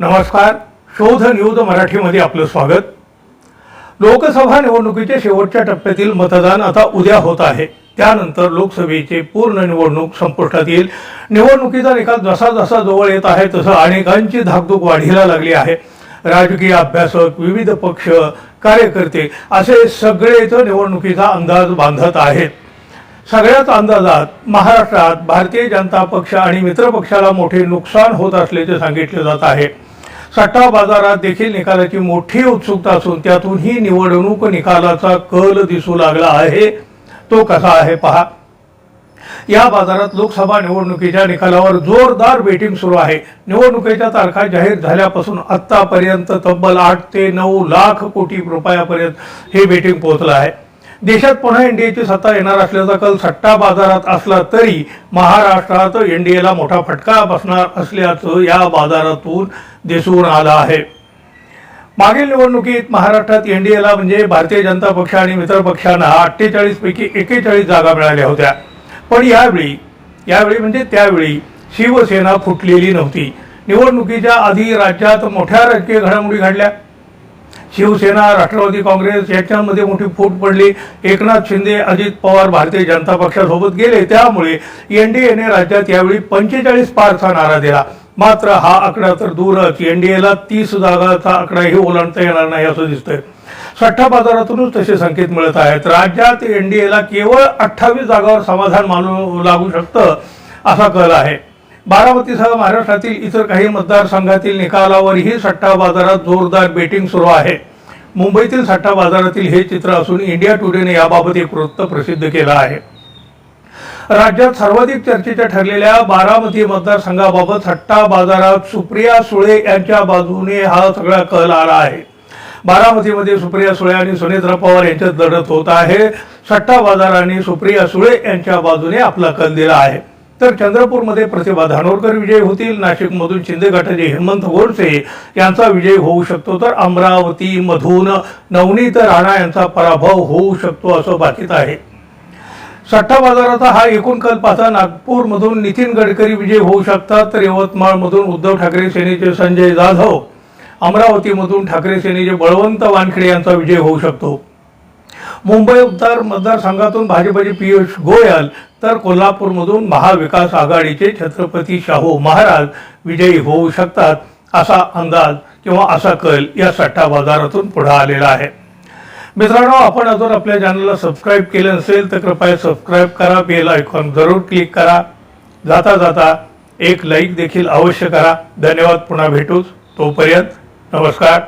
नमस्कार. शोध न्यूज मराठीमध्ये आपलं स्वागत. लोकसभा निवडणुकीच्या शेवटच्या टप्प्यातील मतदान आता उद्या होत आहे. त्यानंतर लोकसभेची पूर्ण निवडणूक संपुष्टात येईल. निवडणुकीचा निकाल जसा जसा जवळ येत आहे तसं अनेकांची धाकधूक वाढीला लागली आहे. राजकीय अभ्यासक विविध पक्ष कार्यकर्ते असे सगळेच निवडणुकीचा अंदाज बांधत आहेत. सगळ्याच अंदाजात महाराष्ट्रात भारतीय जनता पक्ष आणि मित्रपक्षाला मोठे नुकसान होत असल्याचे सांगितले जात आहे. सट्टा बाजारात देखील निकालाची मोठी उत्सुकता असून त्यातून ही निवडणूक निकालाचा कल दिसू लागला आहे. तो कसा आहे पहा. या बाजारात लोकसभा निवडणुकीच्या निकालावर जोरदार बेटिंग सुरू आहे. निवडणुकीच्या तारखा जाहीर झाल्यापासून आतापर्यंत तब्बल आठ ते नऊ लाख कोटी रुपयापर्यंत हे बेटिंग पोहोचलं आहे. देशात पुन्हा एनडीएची सत्ता येणार असल्याचा कल सट्टा बाजारात असला तरी महाराष्ट्रात एनडीएला मोठा फटका बसणार असल्याचं या बाजारातून दिसून आलं आहे. मागील निवडणुकीत महाराष्ट्रात एनडीएला म्हणजे भारतीय जनता पक्ष आणि मित्र पक्षांना अठ्ठेचाळीस पैकी एकेचाळीस जागा मिळाल्या होत्या. पण यावेळी यावेळी म्हणजे त्यावेळी शिवसेना फुटलेली नव्हती. निवडणुकीच्या आधी राज्यात मोठ्या राजकीय घडामोडी घडल्या. शिवसेना राष्ट्रवादी काँग्रेस याच्यामध्ये मोठी फूट पडली. एकनाथ शिंदे अजित पवार भारतीय जनता पक्षासोबत गेले. त्यामुळे एनडीएने राज्यात यावेळी पंचेचाळीस पारचा नारा दिला. मात्र हा आकडा तर दूरच. एनडीएला तीस जागाचा आकडाही ओलांडता येणार नाही असं दिसतंय. सट्टा बाजारातूनच तसे संकेत मिळत आहेत. राज्यात एनडीएला केवळ अठ्ठावीस जागावर समाधान मानू लागू शकतं असा कल आहे. बारामतीसह महाराष्ट्रातील इतर काही मतदारसंघातील निकालावरही सट्टा बाजारात जोरदार बेटिंग सुरू आहे. मुंबईतील सट्टा बाजारातील हे चित्र असून इंडिया टुडेने याबाबत एक वृत्त प्रसिद्ध केलं आहे. राज्यात सर्वाधिक चर्चेच्या ठरलेल्या बारामती मतदारसंघाबाबत सट्टा बाजारात सुप्रिया सुळे यांच्या बाजूने हा सगळा कल आला आहे. बारामतीमध्ये सुप्रिया सुळे आणि सुनेत्रा पवार यांच्यात लढत होत आहे. सट्टा बाजाराने सुप्रिया सुळे यांच्या बाजूने आपला कल दिला आहे. तर चंद्रपूरमध्ये प्रतिभा धानोरकर विजयी होतील नाशिकमधून शिंदे गटाचे हेमंत गोडसे यांचा विजय होऊ शकतो. तर अमरावतीमधून नवनीत राणा यांचा पराभव होऊ शकतो असं बाकीत आहे. सट्टा बाजाराचा हा एकूण कल पाहता नागपूरमधून नितीन गडकरी विजय होऊ शकतात. तर यवतमाळमधून उद्धव ठाकरे सेनेचे संजय जाधव अमरावतीमधून ठाकरे सेनेचे बळवंत वानखेडे यांचा विजय होऊ शकतो. मुंबई उत्तर मतदारसंघातून भाजपचे पियुष गोयल तर कोल्हापूरमधून महाविकास आघाडीचे छत्रपती शाहू महाराज विजयी होऊ शकतात असा अंदाज किंवा असा कल या सट्टा बाजारातून पुढे आलेला आहे. मित्रांनो आपण अजून आपल्या चॅनलला सबस्क्राईब केलं नसेल तर कृपया सबस्क्राईब करा बेल आयकॉन जरूर क्लिक करा. जाता जाता एक लाईक देखील अवश्य करा. धन्यवाद पुन्हा भेटूच. तोपर्यंत नमस्कार.